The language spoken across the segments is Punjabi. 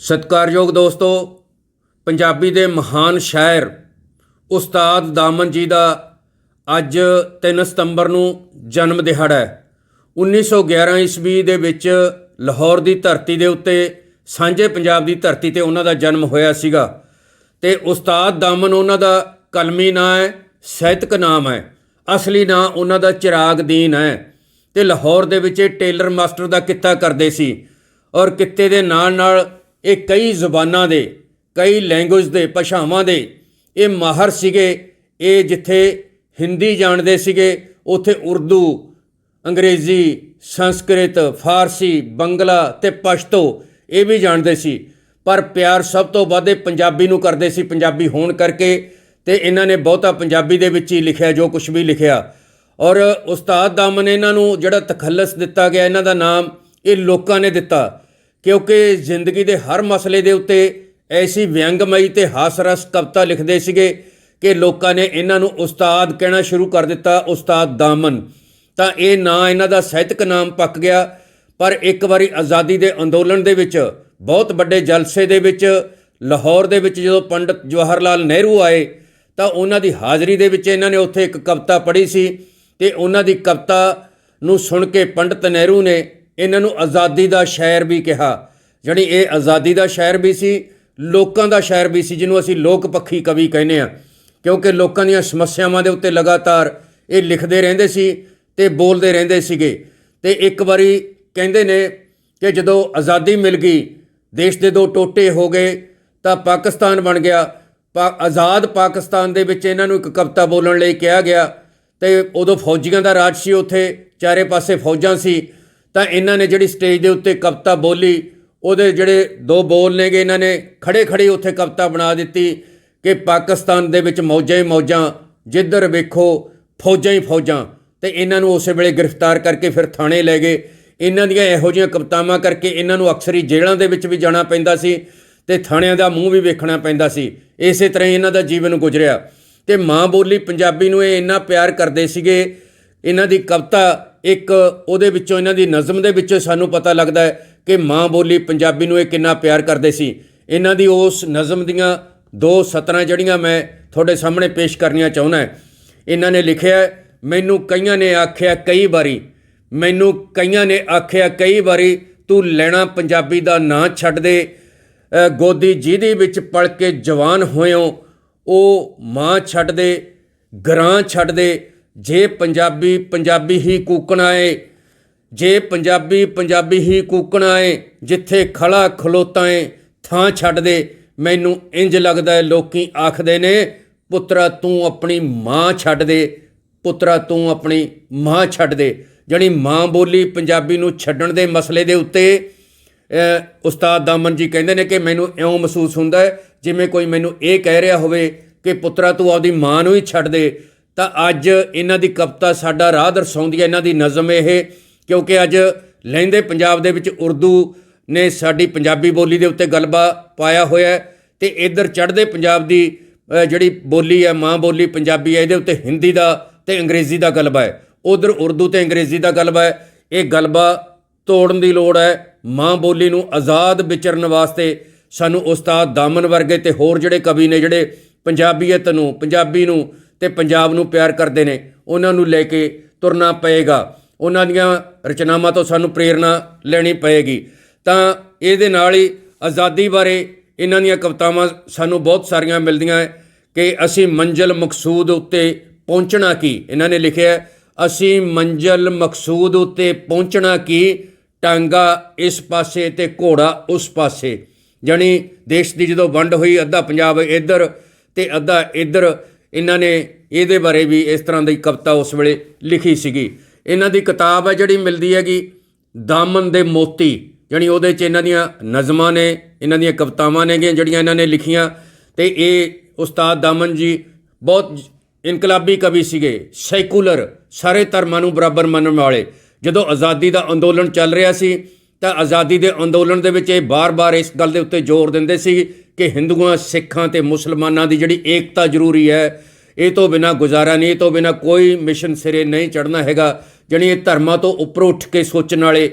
ਸਤਿਕਾਰਯੋਗ ਦੋਸਤੋ, ਪੰਜਾਬੀ ਦੇ ਮਹਾਨ ਸ਼ਾਇਰ ਉਸਤਾਦ ਦਾਮਨ ਜੀ ਦਾ ਅੱਜ 3 ਸਤੰਬਰ ਨੂੰ ਜਨਮ ਦਿਹਾੜਾ ਹੈ। 1911 ਈਸਵੀ ਦੇ ਵਿੱਚ ਲਾਹੌਰ ਦੀ ਧਰਤੀ ਦੇ ਉੱਤੇ, ਸਾਂਝੇ ਪੰਜਾਬ ਦੀ ਧਰਤੀ ਤੇ ਉਹਨਾਂ ਦਾ ਜਨਮ ਹੋਇਆ ਸੀਗਾ ਤੇ ਉਸਤਾਦ ਦਾਮਨ ਉਹਨਾਂ ਦਾ ਕਲਮੀ ਨਾਂ ਹੈ, ਸਾਹਿਤਕ ਨਾਮ ਹੈ, ਅਸਲੀ ਨਾਂ ਉਹਨਾਂ ਦਾ ਚਿਰਾਗ ਦੀਨ ਹੈ ਤੇ ਲਾਹੌਰ ਦੇ ਵਿੱਚ ਟੇਲਰ ਮਾਸਟਰ ਦਾ ਕਿੱਤਾ ਕਰਦੇ ਸੀ ਔਰ ਕਿੱਤੇ ਦੇ ਨਾਲ ਨਾਲ ਇਹ ਕਈ ਜ਼ੁਬਾਨਾਂ ਦੇ, ਕਈ ਲੈਂਗੁਏਜ ਦੇ, ਭਾਸ਼ਾਵਾਂ ਦੇ, ਇਹ ਮਾਹਰ ਸੀਗੇ। ਇਹ ਜਿੱਥੇ ਹਿੰਦੀ ਜਾਣਦੇ ਸੀਗੇ, ਉੱਥੇ ਉਰਦੂ, ਅੰਗਰੇਜ਼ੀ, ਸੰਸਕ੍ਰਿਤ, ਫਾਰਸੀ, ਬੰਗਲਾ ਤੇ ਪਸ਼ਤੋ ਇਹ ਵੀ ਜਾਣਦੇ ਸੀ। ਪਰ ਪਿਆਰ ਸਭ ਤੋਂ ਵੱਧ ਇਹ ਪੰਜਾਬੀ ਨੂੰ ਕਰਦੇ ਸੀ, ਪੰਜਾਬੀ ਹੋਣ ਕਰਕੇ ਤੇ ਇਹਨਾਂ ਨੇ ਬਹੁਤਾ ਪੰਜਾਬੀ ਦੇ ਵਿੱਚ ਹੀ ਲਿਖਿਆ, ਜੋ ਕੁਝ ਵੀ ਲਿਖਿਆ। ਔਰ ਉਸਤਾਦ ਦਾਮਨ ਇਹਨਾਂ ਨੂੰ ਜਿਹੜਾ ਤਖੱਲਸ ਦਿੱਤਾ ਗਿਆ, ਇਹਨਾਂ ਦਾ ਨਾਮ ਇਹ ਲੋਕਾਂ ਨੇ ਦਿੱਤਾ। ਕਿਉਂਕਿ ਜ਼ਿੰਦਗੀ ਦੇ ਹਰ ਮਸਲੇ ਦੇ ਉੱਤੇ ਐਸੀ ਵਿਅੰਗਮਈ ਤੇ ਹਾਸਰਸ ਕਵਿਤਾ ਲਿਖਦੇ ਸੀਗੇ ਕਿ ਲੋਕਾਂ ਨੇ ਇਹਨਾਂ ਨੂੰ ਉਸਤਾਦ ਕਹਿਣਾ ਸ਼ੁਰੂ ਕਰ ਦਿੱਤਾ, ਉਸਤਾਦ ਦਾਮਨ। ਤਾਂ ਇਹ ਨਾਂ ਇਹਨਾਂ ਦਾ ਸਾਹਿਤਕ ਨਾਮ ਪੱਕ ਗਿਆ, ਪਰ ਇੱਕ ਵਾਰੀ ਆਜ਼ਾਦੀ ਦੇ ਅੰਦੋਲਨ ਦੇ ਵਿੱਚ, ਬਹੁਤ ਵੱਡੇ ਜਲਸੇ ਦੇ ਵਿੱਚ, ਲਾਹੌਰ ਦੇ ਵਿੱਚ ਜਦੋਂ ਪੰਡਤ ਜਵਾਹਰ ਲਾਲ ਨਹਿਰੂ ਆਏ, ਤਾਂ ਉਹਨਾਂ ਦੀ ਹਾਜ਼ਰੀ ਦੇ ਵਿੱਚ ਇਹਨਾਂ ਨੇ ਉੱਥੇ ਇੱਕ ਕਵਿਤਾ ਪੜ੍ਹੀ ਸੀ ਤੇ ਉਹਨਾਂ ਦੀ ਕਵਿਤਾ ਨੂੰ ਸੁਣ ਕੇ ਪੰਡਤ ਨਹਿਰੂ ਨੇ ਇਹਨਾਂ ਨੂੰ ਆਜ਼ਾਦੀ ਦਾ ਸ਼ਾਇਰ ਵੀ ਕਿਹਾ। ਜਿਹੜੀ ਇਹ ਆਜ਼ਾਦੀ ਦਾ ਸ਼ਾਇਰ ਵੀ ਸੀ, ਲੋਕਾਂ ਦਾ ਸ਼ਾਇਰ ਵੀ ਸੀ, ਜਿਹਨੂੰ ਅਸੀਂ ਲੋਕ ਪੱਖੀ ਕਵੀ ਕਹਿੰਦੇ ਆ ਕਿਉਂਕਿ ਲੋਕਾਂ ਦੀਆਂ ਸਮੱਸਿਆਵਾਂ ਦੇ ਉੱਤੇ ਲਗਾਤਾਰ ਇਹ ਲਿਖਦੇ ਰਹਿੰਦੇ ਸੀ ਤੇ ਬੋਲਦੇ ਰਹਿੰਦੇ ਸੀਗੇ। ਤੇ ਇੱਕ ਵਾਰੀ ਕਹਿੰਦੇ ਨੇ ਕਿ ਜਦੋਂ ਆਜ਼ਾਦੀ ਮਿਲ ਗਈ, ਦੇਸ਼ ਦੇ ਦੋ ਟੋਟੇ ਹੋ ਗਏ, ਤਾਂ ਪਾਕਿਸਤਾਨ ਬਣ ਗਿਆ। ਪਾ, ਆਜ਼ਾਦ ਪਾਕਿਸਤਾਨ ਦੇ ਵਿੱਚ ਇਹਨਾਂ ਨੂੰ ਇੱਕ ਕਵਿਤਾ ਬੋਲਣ ਲਈ ਕਿਹਾ ਗਿਆ। ਤੇ ਉਦੋਂ ਫੌਜੀਆਂ ਦਾ ਰਾਜ ਸੀ ਉੱਥੇ, ਚਾਰੇ ਪਾਸੇ ਫੌਜਾਂ ਸੀ। ਤਾਂ ਇਹਨਾਂ ਨੇ ਜਿਹੜੀ ਸਟੇਜ ਦੇ ਉੱਤੇ ਕਵਿਤਾ ਬੋਲੀ, ਉਹਦੇ ਜਿਹੜੇ ਦੋ ਬੋਲ ਨੇਗੇ, ਇਹਨਾਂ ਨੇ ਖੜੇ ਖੜੇ ਉੱਥੇ ਕਵਿਤਾ ਬਣਾ ਦਿੱਤੀ ਕਿ ਪਾਕਿਸਤਾਨ ਦੇ ਵਿੱਚ ਮੌਜਾਂ ਹੀ ਮੌਜਾਂ, ਜਿੱਧਰ ਵੇਖੋ ਫੌਜਾਂ ਹੀ ਫੌਜਾਂ। ਤੇ ਇਹਨਾਂ ਨੂੰ ਉਸੇ ਵੇਲੇ ਗ੍ਰਿਫਤਾਰ ਕਰਕੇ ਫਿਰ ਥਾਣੇ ਲੈ ਗਏ। ਇਹਨਾਂ ਦੀਆਂ ਇਹੋ ਜਿਹੀਆਂ ਕਵਿਤਾਵਾਂ ਕਰਕੇ ਇਹਨਾਂ ਨੂੰ ਅਕਸਰ ਹੀ ਜੇਲ੍ਹਾਂ ਦੇ ਵਿੱਚ ਵੀ ਜਾਣਾ ਪੈਂਦਾ ਸੀ ਤੇ ਥਾਣਿਆਂ ਦਾ ਮੂੰਹ ਵੀ ਵੇਖਣਾ ਪੈਂਦਾ ਸੀ। ਇਸੇ ਤਰ੍ਹਾਂ ਹੀ ਇਹਨਾਂ ਦਾ ਜੀਵਨ ਗੁਜ਼ਰਿਆ। ਤੇ ਮਾਂ ਬੋਲੀ ਪੰਜਾਬੀ ਨੂੰ ਇਹ ਇੰਨਾ ਪਿਆਰ ਕਰਦੇ ਸੀਗੇ, ਇਹਨਾਂ ਦੀ ਕਵਿਤਾ ਇੱਕ ਉਹਦੇ ਵਿੱਚੋਂ, ਇਹਨਾਂ ਦੀ ਨਜ਼ਮ ਦੇ ਵਿੱਚੋਂ ਸਾਨੂੰ ਪਤਾ ਲੱਗਦਾ ਹੈ ਕਿ ਮਾਂ ਬੋਲੀ ਪੰਜਾਬੀ ਨੂੰ ਇਹ ਕਿੰਨਾ ਪਿਆਰ ਕਰਦੇ ਸੀ। ਇਹਨਾਂ ਦੀ ਉਸ ਨਜ਼ਮ ਦੀਆਂ ਦੋ ਸਤਰਾਂ ਜਿਹੜੀਆਂ ਮੈਂ ਤੁਹਾਡੇ ਸਾਹਮਣੇ ਪੇਸ਼ ਕਰਨੀਆਂ ਚਾਹੁੰਦਾ ਹਾਂ। ਇਹਨਾਂ ਨੇ ਲਿਖਿਆ ਮੈਨੂੰ ਕਈਆਂ ਨੇ ਆਖਿਆ ਕਈ ਵਾਰੀ, ਮੈਨੂੰ ਕਈਆਂ ਨੇ ਆਖਿਆ ਕਈ ਵਾਰੀ, ਤੂੰ ਲੈਣਾ ਪੰਜਾਬੀ ਦਾ ਨਾਂ ਛੱਡ ਦੇ। ਗੋਦੀ ਜਿਹਦੇ ਵਿੱਚ ਪਲ ਕੇ ਜਵਾਨ ਹੋਇਓ, ਉਹ ਮਾਂ ਛੱਡ ਦੇ, ਗਰਾਂ ਛੱਡ ਦੇ ਜੇ ਪੰਜਾਬੀ ਪੰਜਾਬੀ ਹੀ ਕੂਕਣਾ ਏ ਜੇ ਪੰਜਾਬੀ ਪੰਜਾਬੀ ਹੀ ਕੂਕਣਾ ਏ ਜਿੱਥੇ ਖੜਾ ਖਲੋਤਾ ਏ, ਥਾਂ ਛੱਡ ਦੇ, ਮੈਨੂੰ ਇੰਜ ਲੱਗਦਾ ਏ, ਲੋਕੀ ਆਖਦੇ ਨੇ, ਪੁੱਤਰਾ ਤੂੰ ਆਪਣੀ ਮਾਂ ਛੱਡ ਦੇ, ਪੁੱਤਰਾ ਤੂੰ ਆਪਣੀ ਮਾਂ ਛੱਡ ਦੇ। ਜਿਹੜੀ ਮਾਂ ਬੋਲੀ ਪੰਜਾਬੀ ਨੂੰ ਛੱਡਣ ਦੇ ਮਸਲੇ ਦੇ ਉੱਤੇ ਉਸਤਾਦ ਦਾਮਨ ਜੀ ਕਹਿੰਦੇ ਨੇ ਕਿ ਮੈਨੂੰ ਇਉਂ ਮਹਿਸੂਸ ਹੁੰਦਾ ਹੈ ਜਿਵੇਂ ਕੋਈ ਮੈਨੂੰ ਇਹ ਕਹਿ ਰਿਹਾ ਹੋਵੇ ਕਿ ਪੁੱਤਰਾ ਤੂੰ ਆਪਦੀ ਮਾਂ ਨੂੰ ਹੀ ਛੱਡ ਦੇ ਤਾਂ ਅੱਜ ਇਹਨਾਂ ਦੀ ਕਵਿਤਾ ਸਾਡਾ ਰਾਹ ਦਰਸਾਉਂਦੀ ਹੈ, ਇਹਨਾਂ ਦੀ ਨਜ਼ਮ ਇਹ ਕਿਉਂਕਿ ਅੱਜ ਲਹਿੰਦੇ ਪੰਜਾਬ ਦੇ ਵਿੱਚ ਉਰਦੂ ਨੇ ਸਾਡੀ ਪੰਜਾਬੀ ਬੋਲੀ ਦੇ ਉੱਤੇ ਗਲਬਾ ਪਾਇਆ ਹੋਇਆ ਹੈ ਤੇ ਇੱਧਰ ਚੜ੍ਹਦੇ ਪੰਜਾਬ ਦੀ ਜਿਹੜੀ ਬੋਲੀ ਹੈ, ਮਾਂ ਬੋਲੀ ਪੰਜਾਬੀ ਹੈ, ਇਹਦੇ ਉੱਤੇ ਹਿੰਦੀ ਦਾ ਤੇ ਅੰਗਰੇਜ਼ੀ ਦਾ ਗਲਬਾ ਹੈ। ਉਧਰ ਉਰਦੂ ਤੇ ਅੰਗਰੇਜ਼ੀ ਦਾ ਗਲਬਾ ਹੈ। ਇਹ ਗਲਬਾ ਤੋੜਨ ਦੀ ਲੋੜ ਹੈ। ਮਾਂ ਬੋਲੀ ਨੂੰ ਆਜ਼ਾਦ ਵਿਚਰਨ ਵਾਸਤੇ ਸਾਨੂੰ ਉਸਤਾਦ ਦਾਮਨ ਵਰਗੇ ਤੇ ਹੋਰ ਜਿਹੜੇ ਕਵੀ ਨੇ, ਜਿਹੜੇ ਪੰਜਾਬੀਅਤ ਨੂੰ ਪੰਜਾਬੀ ਨੂੰ ਤੇ ਪੰਜਾਬ ਨੂੰ ਪਿਆਰ ਕਰਦੇ ਨੇ। ਉਹਨਾਂ ਨੂੰ ਲੈ ਕੇ ਤੁਰਨਾ ਪਏਗਾ। ਉਹਨਾਂ ਦੀਆਂ ਰਚਨਾਵਾਂ ਤੋਂ ਸਾਨੂੰ ਪ੍ਰੇਰਣਾ ਲੈਣੀ ਪਏਗੀ। ਤਾਂ ਇਹਦੇ ਨਾਲ ਹੀ ਆਜ਼ਾਦੀ ਬਾਰੇ ਇਹਨਾਂ ਦੀਆਂ ਕਵਿਤਾਵਾਂ ਸਾਨੂੰ ਬਹੁਤ ਸਾਰੀਆਂ ਮਿਲਦੀਆਂ ਹੈ ਕਿ ਅਸੀਂ ਮੰਜ਼ਲ ਮਕਸੂਦ ਉੱਤੇ ਪਹੁੰਚਣਾ ਕੀ? ਇਹਨਾਂ ਨੇ ਲਿਖਿਆ ਅਸੀਂ ਮੰਜ਼ਲ ਮਕਸੂਦ ਉੱਤੇ ਪਹੁੰਚਣਾ ਕੀ? ਟਾਂਗਾ ਇਸ ਪਾਸੇ ਤੇ ਘੋੜਾ ਉਸ ਪਾਸੇ। ਜਾਣੀ ਦੇਸ਼ ਦੀ ਜਦੋਂ ਵੰਡ ਹੋਈ, ਅੱਧਾ ਪੰਜਾਬ ਇੱਧਰ ਤੇ ਅੱਧਾ ਇੱਧਰ ਇਹਨਾਂ ਨੇ ਇਹਦੇ ਬਾਰੇ ਵੀ ਇਸ ਤਰ੍ਹਾਂ ਦੀ ਕਵਿਤਾ ਉਸ ਵੇਲੇ ਲਿਖੀ ਸੀਗੀ। ਇਹਨਾਂ ਦੀ ਕਿਤਾਬ ਹੈ ਜਿਹੜੀ ਮਿਲਦੀ ਹੈਗੀ ਦਾਮਨ ਦੇ ਮੋਤੀ ਜਾਣੀ ਉਹਦੇ 'ਚ ਇਹਨਾਂ ਦੀਆਂ ਨਜ਼ਮਾਂ ਨੇ, ਇਹਨਾਂ ਦੀਆਂ ਕਵਿਤਾਵਾਂ ਨੇਗੀਆਂ ਜਿਹੜੀਆਂ ਇਹਨਾਂ ਨੇ ਲਿਖੀਆਂ। ਤੇ ਇਹ ਉਸਤਾਦ ਦਾਮਨ ਜੀ ਬਹੁਤ ਇਨਕਲਾਬੀ ਕਵੀ ਸੀਗੇ, ਸੈਕੂਲਰ, ਸਾਰੇ ਧਰਮਾਂ ਨੂੰ ਬਰਾਬਰ ਮੰਨਣ ਵਾਲੇ। ਜਦੋਂ ਆਜ਼ਾਦੀ ਦਾ ਅੰਦੋਲਨ ਚੱਲ ਰਿਹਾ ਸੀ, ਤਾਂ ਆਜ਼ਾਦੀ ਦੇ ਅੰਦੋਲਨ ਦੇ ਵਿੱਚ ਇਹ ਬਾਰ-ਬਾਰ ਇਸ ਗੱਲ ਦੇ ਉੱਤੇ ਜ਼ੋਰ ਦਿੰਦੇ ਸੀ ਕਿ ਹਿੰਦੂਆਂ, ਸਿੱਖਾਂ ਤੇ ਮੁਸਲਮਾਨਾਂ ਦੀ ਜਿਹੜੀ ਏਕਤਾ ਜ਼ਰੂਰੀ ਹੈ, ਇਹ ਤੋਂ ਬਿਨਾ ਗੁਜ਼ਾਰਾ ਨਹੀਂ, ਇਹ ਤੋਂ ਬਿਨਾ ਕੋਈ ਮਿਸ਼ਨ ਸਿਰੇ ਨਹੀਂ ਚੜਨਾ ਹੈਗਾ, ਜਣੀ ਇਹ ਧਰਮਾਂ ਤੋਂ ਉੱਪਰ ਉੱਠ ਕੇ ਸੋਚਣ ਵਾਲੇ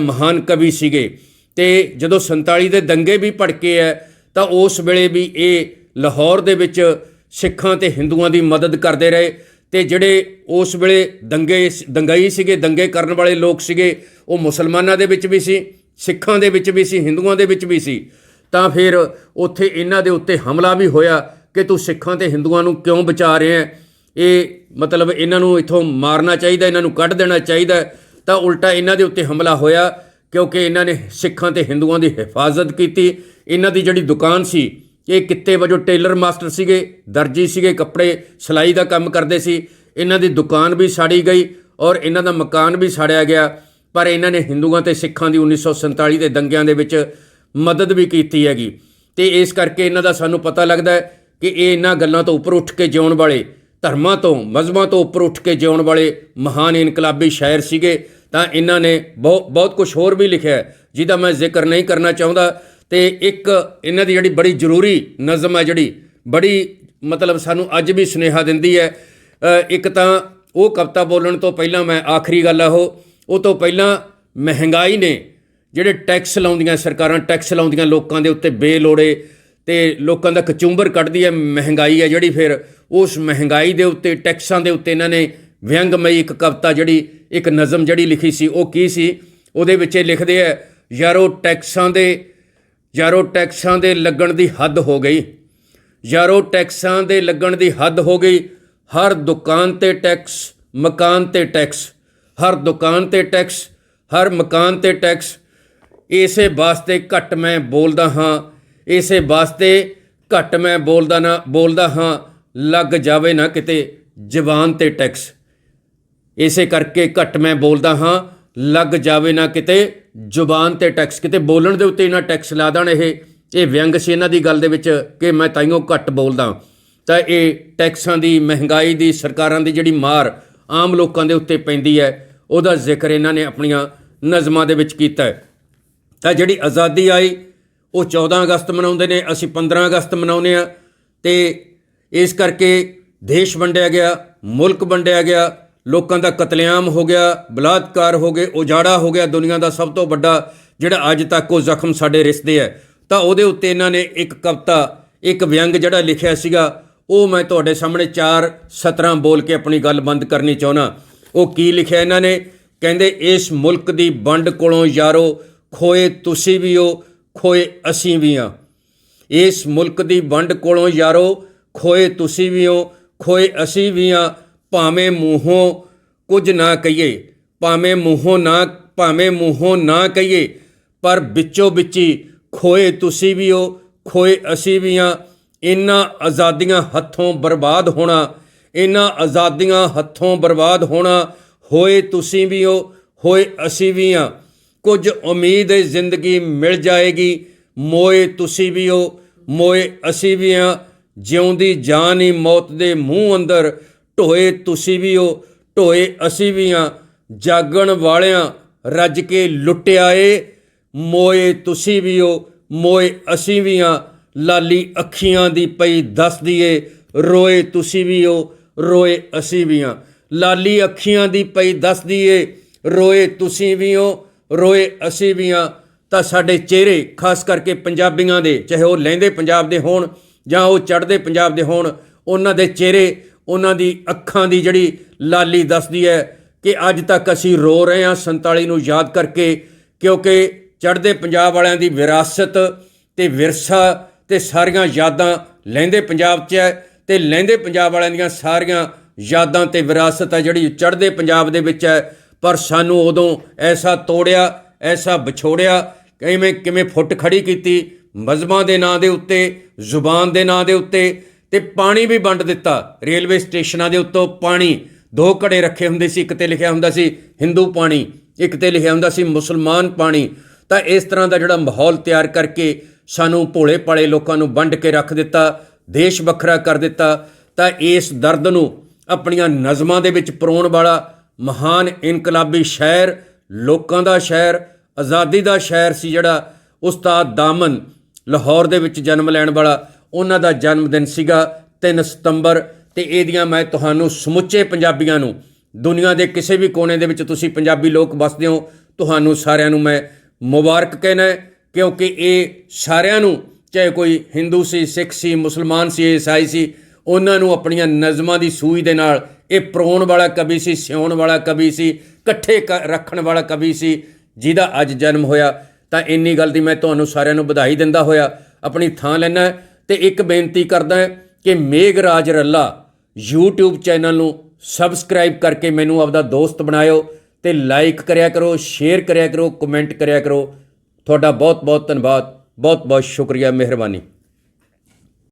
ਮਹਾਨ ਕਵੀ ਸੀਗੇ। ਤੇ ਜਦੋਂ 47 ਦੇ ਦੰਗੇ ਵੀ ਭੜਕੇ ਹੈ, ਤਾਂ ਉਸ ਵੇਲੇ ਵੀ ਇਹ ਲਾਹੌਰ ਦੇ ਵਿੱਚ ਸਿੱਖਾਂ ਤੇ ਹਿੰਦੂਆਂ ਦੀ ਮਦਦ ਕਰਦੇ ਰਹੇ। ਤੇ ਜਿਹੜੇ ਉਸ ਵੇਲੇ ਦੰਗੇ, ਦੰਗਾਈ ਸੀਗੇ, ਦੰਗੇ ਕਰਨ ਵਾਲੇ ਲੋਕ ਸੀਗੇ, ਉਹ ਮੁਸਲਮਾਨਾਂ ਦੇ ਵਿੱਚ ਵੀ ਸੀ, ਸਿੱਖਾਂ ਦੇ ਵਿੱਚ ਵੀ ਸੀ, ਹਿੰਦੂਆਂ ਦੇ ਵਿੱਚ ਵੀ ਸੀ। ਤਾਂ ਫਿਰ ਉੱਥੇ ਇਹਨਾਂ ਦੇ ਉੱਤੇ ਹਮਲਾ ਵੀ ਹੋਇਆ ਕਿ ਤੂੰ ਸਿੱਖਾਂ ਤੇ ਹਿੰਦੂਆਂ ਨੂੰ ਕਿਉਂ ਬਚਾ ਰਿਹਾ ਹੈ? ਇਹ ਮਤਲਬ ਇਹਨਾਂ ਨੂੰ ਇਥੋਂ ਮਾਰਨਾ ਚਾਹੀਦਾ, ਇਹਨਾਂ ਨੂੰ ਕੱਢ ਦੇਣਾ ਚਾਹੀਦਾ ਤਾਂ ਉਲਟਾ ਇਹਨਾਂ ਦੇ ਉੱਤੇ ਹਮਲਾ ਹੋਇਆ ਕਿਉਂਕਿ ਇਹਨਾਂ ਨੇ ਸਿੱਖਾਂ ਤੇ ਹਿੰਦੂਆਂ ਦੀ ਹਿਫਾਜ਼ਤ ਕੀਤੀ। ਇਹਨਾਂ ਦੀ ਜਿਹੜੀ ਦੁਕਾਨ ਸੀ, ਇਹ ਕਿੱਤੇ ਵਜੋਂ ਟੇਲਰ ਮਾਸਟਰ ਸੀਗੇ, ਦਰਜੀ ਸੀਗੇ, ਕੱਪੜੇ ਸਿਲਾਈ ਦਾ ਕੰਮ ਕਰਦੇ ਸੀ। ਇਹਨਾਂ ਦੀ ਦੁਕਾਨ ਵੀ ਸਾੜੀ ਗਈ ਔਰ ਇਹਨਾਂ ਦਾ ਮਕਾਨ ਵੀ ਸਾੜਿਆ ਗਿਆ। ਪਰ ਇਹਨਾਂ ਨੇ ਹਿੰਦੂਆਂ ਤੇ ਸਿੱਖਾਂ ਦੀ 1947 ਦੇ ਦੰਗਿਆਂ ਦੇ ਵਿੱਚ ਮਦਦ ਵੀ ਕੀਤੀ ਹੈਗੀ। ਤੇ ਇਸ ਕਰਕੇ ਇਹਨਾਂ ਦਾ ਸਾਨੂੰ ਪਤਾ ਲੱਗਦਾ ਹੈ ਕਿ ਇਹ ਇਹਨਾਂ ਗੱਲਾਂ ਤੋਂ ਉੱਪਰ ਉੱਠ ਕੇ ਜਿਉਣ ਵਾਲੇ, ਧਰਮਾਂ ਤੋਂ ਮਜ਼ਮਾਂ ਤੋਂ ਉੱਪਰ ਉੱਠ ਕੇ ਜਿਉਣ ਵਾਲੇ ਮਹਾਨ ਇਨਕਲਾਬੀ ਸ਼ਾਇਰ ਸੀਗੇ, ਤਾਂ ਇਹਨਾਂ ਨੇ ਬਹੁਤ ਬਹੁਤ ਕੁਝ ਹੋਰ ਵੀ ਲਿਖਿਆ ਜਿਹਦਾ ਮੈਂ ਜ਼ਿਕਰ ਨਹੀਂ ਕਰਨਾ ਚਾਹੁੰਦਾ। ਤੇ ਇੱਕ ਇਹਨਾਂ ਦੀ ਜਿਹੜੀ ਬੜੀ ਜ਼ਰੂਰੀ ਨਜ਼ਮ ਹੈ, ਜਿਹੜੀ ਬੜੀ ਮਤਲਬ ਸਾਨੂੰ ਅੱਜ ਵੀ ਸੁਨੇਹਾ ਦਿੰਦੀ ਹੈ ਇੱਕ ਤਾਂ ਉਹ ਕਵਿਤਾ ਬੋਲਣ ਤੋਂ ਪਹਿਲਾਂ ਮੈਂ ਆਖਰੀ ਗੱਲ ਆ ਉਹ ਉਹ ਤੋਂ ਪਹਿਲਾਂ ਮਹਿੰਗਾਈ ਨੇ ਜਿਹੜੇ ਟੈਕਸ ਲਾਉਂਦੀਆਂ ਸਰਕਾਰਾਂ ਟੈਕਸ ਲਾਉਂਦੀਆਂ ਲੋਕਾਂ ਦੇ ਉੱਤੇ ਬੇਲੋੜੇ ਤੇ ਲੋਕਾਂ ਦਾ ਕਚੂੰਬਰ ਕੱਢਦੀ ਹੈ, ਮਹਿੰਗਾਈ ਹੈ ਜਿਹੜੀ ਫਿਰ ਉਸ ਮਹਿੰਗਾਈ ਦੇ ਉੱਤੇ ਟੈਕਸਾਂ ਦੇ ਉੱਤੇ ਇਹਨਾਂ ਨੇ ਵਿਅੰਗਮਈ ਇੱਕ ਕਵਿਤਾ ਜਿਹੜੀ, ਇੱਕ ਨਜ਼ਮ ਜਿਹੜੀ ਲਿਖੀ ਸੀ, ਉਹ ਕੀ ਸੀ? ਉਹਦੇ ਵਿੱਚ ਇਹ ਲਿਖਦੇ ਆ ਯਾਰੋ ਟੈਕਸਾਂ ਦੇ, ਯਾਰੋ ਟੈਕਸਾਂ ਦੇ ਲੱਗਣ ਦੀ ਹੱਦ ਹੋ ਗਈ। ਯਾਰੋ ਟੈਕਸਾਂ ਦੇ ਲੱਗਣ ਦੀ ਹੱਦ ਹੋ ਗਈ। ਹਰ ਦੁਕਾਨ ਤੇ ਟੈਕਸ ਮਕਾਨ ਤੇ ਟੈਕਸ ਹਰ ਦੁਕਾਨ ਤੇ ਟੈਕਸ ਹਰ ਮਕਾਨ ਤੇ ਟੈਕਸ ਇਸੇ ਵਾਸਤੇ ਘੱਟ ਮੈਂ ਬੋਲਦਾ ਹਾਂ, ਇਸੇ ਵਾਸਤੇ ਘੱਟ ਮੈਂ ਬੋਲਦਾ ਨਾ, ਬੋਲਦਾ ਹਾਂ, ਲੱਗ ਜਾਵੇ ਨਾ ਕਿਤੇ ਜ਼ਬਾਨ ਤੇ ਟੈਕਸ। ਇਸੇ ਕਰਕੇ ਘੱਟ ਮੈਂ ਬੋਲਦਾ ਹਾਂ, ਲੱਗ ਜਾਵੇ ਨਾ ਕਿਤੇ ਜ਼ੁਬਾਨ ਤੇ ਟੈਕਸ। ਕਿਤੇ ਬੋਲਣ ਦੇ ਉੱਤੇ ਇਹਨਾਂ ਟੈਕਸ ਲਾ ਦੇਣ ਇਹ ਇਹ ਵਿਅੰਗ ਸੀ ਇਹਨਾਂ ਦੀ ਗੱਲ ਦੇ ਵਿੱਚ ਕਿ ਮੈਂ ਤਾਈਓ ਘੱਟ ਬੋਲਦਾ। ਤਾਂ ਇਹ ਟੈਕਸਾਂ ਦੀ, ਮਹਿੰਗਾਈ ਦੀ, ਸਰਕਾਰਾਂ ਦੀ ਜਿਹੜੀ ਮਾਰ ਆਮ ਲੋਕਾਂ ਦੇ ਉੱਤੇ ਪੈਂਦੀ ਹੈ, ਉਹਦਾ ਜ਼ਿਕਰ ਇਹਨਾਂ ਨੇ ਆਪਣੀਆਂ ਨਜ਼ਮਾਂ ਦੇ ਵਿੱਚ ਕੀਤਾ ਹੈ। ਤਾਂ ਜਿਹੜੀ ਆਜ਼ਾਦੀ ਆਈ, ਉਹ 14 ਅਗਸਤ ਮਨਾਉਂਦੇ ਨੇ, ਅਸੀਂ 15 ਅਗਸਤ ਮਨਾਉਂਦੇ ਆ ਤੇ ਇਸ ਕਰਕੇ ਦੇਸ਼ ਵੰਡਿਆ ਗਿਆ, ਮੁਲਕ ਵੰਡਿਆ ਗਿਆ, ਲੋਕਾਂ ਦਾ ਕਤਲੇਆਮ ਹੋ ਗਿਆ, ਬਲਾਤਕਾਰ ਹੋ ਗਏ, ਉਜਾੜਾ ਹੋ ਗਿਆ ਦੁਨੀਆ ਦਾ ਸਭ ਤੋਂ ਵੱਡਾ, ਜਿਹੜਾ ਅੱਜ ਤੱਕ ਉਹ ਜ਼ਖਮ ਸਾਡੇ ਰਿਸਦੇ ਹੈ। ਤਾਂ ਉਹਦੇ ਉੱਤੇ ਇਹਨਾਂ ਨੇ ਇੱਕ ਕਵਿਤਾ, ਇੱਕ ਵਿਅੰਗ ਜਿਹੜਾ ਲਿਖਿਆ ਸੀਗਾ, ਉਹ ਮੈਂ ਤੁਹਾਡੇ ਸਾਹਮਣੇ ਚਾਰ ਸਤਰਾਂ ਬੋਲ ਕੇ ਆਪਣੀ ਗੱਲ ਬੰਦ ਕਰਨੀ ਚਾਹੁੰਦਾ। ਉਹ ਕੀ ਲਿਖਿਆ ਇਹਨਾਂ ਨੇ? ਕਹਿੰਦੇ, ਇਸ ਮੁਲਕ ਦੀ ਵੰਡ ਕੋਲੋਂ ਯਾਰੋ ਖੋਏ ਤੁਸੀਂ ਵੀ ਹੋ, ਖੋਏ ਅਸੀਂ ਵੀ ਹਾਂ। ਇਸ ਮੁਲਕ ਦੀ ਵੰਡ ਕੋਲੋਂ ਯਾਰੋ, ਖੋਏ ਤੁਸੀਂ ਵੀ ਹੋ, ਖੋਏ ਅਸੀਂ ਵੀ ਹਾਂ, ਭਾਵੇਂ ਮੂੰਹੋਂ ਕੁਝ ਨਾ ਕਹੀਏ, ਭਾਵੇਂ ਮੂੰਹੋਂ ਨਾ, ਭਾਵੇਂ ਮੂੰਹੋਂ ਨਾ ਕਹੀਏ, ਪਰ ਵਿੱਚੋਂ ਵਿੱਚੀ ਖੋਏ ਤੁਸੀਂ ਵੀ ਹੋ, ਖੋਏ ਅਸੀਂ ਵੀ ਹਾਂ। ਇਨ੍ਹਾਂ ਆਜ਼ਾਦੀਆਂ ਹੱਥੋਂ ਬਰਬਾਦ ਹੋਣਾ ਇਨ੍ਹਾਂ ਆਜ਼ਾਦੀਆਂ ਹੱਥੋਂ ਬਰਬਾਦ ਹੋਣਾ, ਹੋਏ ਤੁਸੀਂ ਵੀ ਹੋ, ਹੋਏ ਅਸੀਂ ਵੀ ਹਾਂ। ਕੁਝ ਉਮੀਦ ਹੈ ਜ਼ਿੰਦਗੀ ਮਿਲ ਜਾਏਗੀ। ਮੋਏ ਤੁਸੀਂ ਵੀ ਹੋ, ਮੋਏ ਅਸੀਂ ਵੀ ਹਾਂ ਜਿਉਂਦੀ ਜਾਨ ਹੀ ਮੌਤ ਦੇ ਮੂੰਹ ਅੰਦਰ, ਢੋਏ ਤੁਸੀਂ ਵੀ ਹੋ, ਢੋਏ ਅਸੀਂ ਵੀ ਹਾਂ ਜਾਗਣ ਵਾਲਿਆਂ ਰੱਜ ਕੇ ਲੁੱਟਿਆ ਏ। ਮੋਏ ਤੁਸੀਂ ਵੀ ਹੋ, ਮੋਏ ਅਸੀਂ ਵੀ ਹਾਂ ਲਾਲੀ ਅੱਖੀਆਂ ਦੀ ਪਈ ਦੱਸਦੀ ਏ, ਰੋਏ ਤੁਸੀਂ ਵੀ ਹੋ, ਰੋਏ ਅਸੀਂ ਵੀ ਹਾਂ ਲਾਲੀ ਅੱਖੀਆਂ ਦੀ ਪਈ ਦੱਸਦੀ ਏ, ਰੋਏ ਤੁਸੀਂ ਵੀ ਹੋ ਰੋਏ ਅਸੀਂ ਵੀ ਹਾਂ ਤਾਂ ਸਾਡੇ ਚਿਹਰੇ, ਖਾਸ ਕਰਕੇ ਪੰਜਾਬੀਆਂ ਦੇ, ਚਾਹੇ ਉਹ ਲਹਿੰਦੇ ਪੰਜਾਬ ਦੇ ਹੋਣ ਜਾਂ ਉਹ ਚੜ੍ਹਦੇ ਪੰਜਾਬ ਦੇ ਹੋਣ, ਉਹਨਾਂ ਦੇ ਚਿਹਰੇ, ਉਹਨਾਂ ਦੀ ਅੱਖਾਂ ਦੀ ਜਿਹੜੀ ਲਾਲੀ ਦੱਸਦੀ ਹੈ ਕਿ ਅੱਜ ਤੱਕ ਅਸੀਂ ਰੋ ਰਹੇ ਹਾਂ 47 ਨੂੰ ਯਾਦ ਕਰਕੇ, ਕਿਉਂਕਿ ਚੜ੍ਹਦੇ ਪੰਜਾਬ ਵਾਲਿਆਂ ਦੀ ਵਿਰਾਸਤ ਤੇ ਵਿਰਸਾ ਤੇ ਸਾਰੀਆਂ ਯਾਦਾਂ ਲਹਿੰਦੇ ਪੰਜਾਬ 'ਚ ਹੈ ਤੇ ਲਹਿੰਦੇ ਪੰਜਾਬ ਵਾਲਿਆਂ ਦੀਆਂ ਸਾਰੀਆਂ ਯਾਦਾਂ ਤੇ ਵਿਰਾਸਤ ਹੈ ਜਿਹੜੀ ਚੜ੍ਹਦੇ ਪੰਜਾਬ ਦੇ ਵਿੱਚ ਹੈ। ਪਰ ਸਾਨੂੰ ਉਦੋਂ ਐਸਾ ਤੋੜਿਆ, ਐਸਾ ਵਿਛੋੜਿਆ, ਕਿਵੇਂ ਕਿਵੇਂ ਫੁੱਟ ਖੜੀ ਕੀਤੀ, ਮਜ਼ਬਾਂ ਦੇ ਨਾਂ ਦੇ ਉੱਤੇ, ਜ਼ੁਬਾਨ ਦੇ ਨਾਂ ਦੇ ਉੱਤੇ, ਤੇ ਪਾਣੀ ਵੀ ਵੰਡ ਦਿੱਤਾ, ਰੇਲਵੇ ਸਟੇਸ਼ਨਾਂ ਦੇ ਉੱਤੋਂ ਪਾਣੀ। ਦੋ ਘੜੇ ਰੱਖੇ ਹੁੰਦੇ ਸੀ, ਇੱਕ ਤੇ ਲਿਖਿਆ ਹੁੰਦਾ ਸੀ ਹਿੰਦੂ ਪਾਣੀ, ਇੱਕ ਤੇ ਲਿਖਿਆ ਹੁੰਦਾ ਸੀ ਮੁਸਲਮਾਨ ਪਾਣੀ। ਤਾਂ ਇਸ ਤਰ੍ਹਾਂ ਦਾ ਜਿਹੜਾ ਮਾਹੌਲ ਤਿਆਰ ਕਰਕੇ ਸਾਨੂੰ ਭੋਲੇ ਪਾਲੇ ਲੋਕਾਂ ਨੂੰ ਵੰਡ ਕੇ ਰੱਖ ਦਿੱਤਾ, ਦੇਸ਼ ਵੱਖਰਾ ਕਰ ਦਿੱਤਾ, ਤਾਂ ਇਸ ਦਰਦ ਨੂੰ ਆਪਣੀਆਂ ਨਜ਼ਮਾਂ ਦੇ ਵਿੱਚ ਪਰੋਣ ਵਾਲਾ ਮਹਾਨ ਇਨਕਲਾਬੀ ਸ਼ਾਇਰ ਲੋਕਾਂ ਦਾ ਸ਼ਾਇਰ ਆਜ਼ਾਦੀ ਦਾ ਸ਼ਾਇਰ ਸੀ ਜਿਹੜਾ ਉਸਤਾਦ ਦਾਮਨ ਲਾਹੌਰ ਦੇ ਵਿੱਚ ਜਨਮ ਲੈਣ ਵਾਲਾ। ਉਹਨਾਂ ਦਾ ਜਨਮ ਦਿਨ ਸੀਗਾ 3 ਸਤੰਬਰ ਤੇ ਇਹਦੀਆਂ ਮੈਂ ਤੁਹਾਨੂੰ ਸਮੁੱਚੇ ਪੰਜਾਬੀਆਂ ਨੂੰ, ਦੁਨੀਆ ਦੇ ਕਿਸੇ ਵੀ ਕੋਨੇ ਦੇ ਵਿੱਚ ਤੁਸੀਂ ਪੰਜਾਬੀ ਲੋਕ ਵਸਦੇ ਹੋ, ਤੁਹਾਨੂੰ ਸਾਰਿਆਂ ਨੂੰ ਮੈਂ ਮੁਬਾਰਕ ਕਹਿਣਾ ਕਿਉਂਕਿ ਇਹ ਸਾਰਿਆਂ ਨੂੰ, ਚਾਹੇ ਕੋਈ ਹਿੰਦੂ ਸੀ, ਸਿੱਖ ਸੀ, ਮੁਸਲਮਾਨ ਸੀ, ਈਸਾਈ ਸੀ ਉਹਨਾਂ ਨੂੰ ਆਪਣੀਆਂ ਨਜ਼ਮਾਂ ਦੀ ਸੂਈ ਦੇ ਨਾਲ, ਇਹ ਪ੍ਰੋਣ ਵਾਲਾ ਕਵੀ ਸੀ, ਸਿਉਣ ਵਾਲਾ ਕਵੀ ਸੀ, ਇਕੱਠੇ ਕ- ਰੱਖਣ ਵਾਲਾ ਕਵੀ ਸੀ, ਜਿਹਦਾ ਅੱਜ ਜਨਮ ਹੋਇਆ। ਤਾਂ ਇੰਨੀ ਗੱਲ ਦੀ ਮੈਂ ਤੁਹਾਨੂੰ ਸਾਰਿਆਂ ਨੂੰ ਵਧਾਈ ਦਿੰਦਾ ਹੋਇਆ, ਆਪਣੀ ਥਾਂ ਲੈਣਾ ਤੇ ਇੱਕ ਬੇਨਤੀ ਕਰਦਾ ਹਾਂ ਕਿ ਮੇਘਰਾਜ ਰੱਲਾ YouTube ਚੈਨਲ ਨੂੰ ਸਬਸਕ੍ਰਾਈਬ ਕਰਕੇ ਮੈਨੂੰ ਆਪਦਾ ਦੋਸਤ ਬਣਾਇਓ ਤੇ ਲਾਈਕ ਕਰਿਆ ਕਰੋ ਸ਼ੇਅਰ ਕਰਿਆ ਕਰੋ ਕਮੈਂਟ ਕਰਿਆ ਕਰੋ। ਤੁਹਾਡਾ ਬਹੁਤ ਬਹੁਤ ਧੰਨਵਾਦ ਬਹੁਤ ਬਹੁਤ ਸ਼ੁਕਰੀਆ, ਮਿਹਰਬਾਨੀ।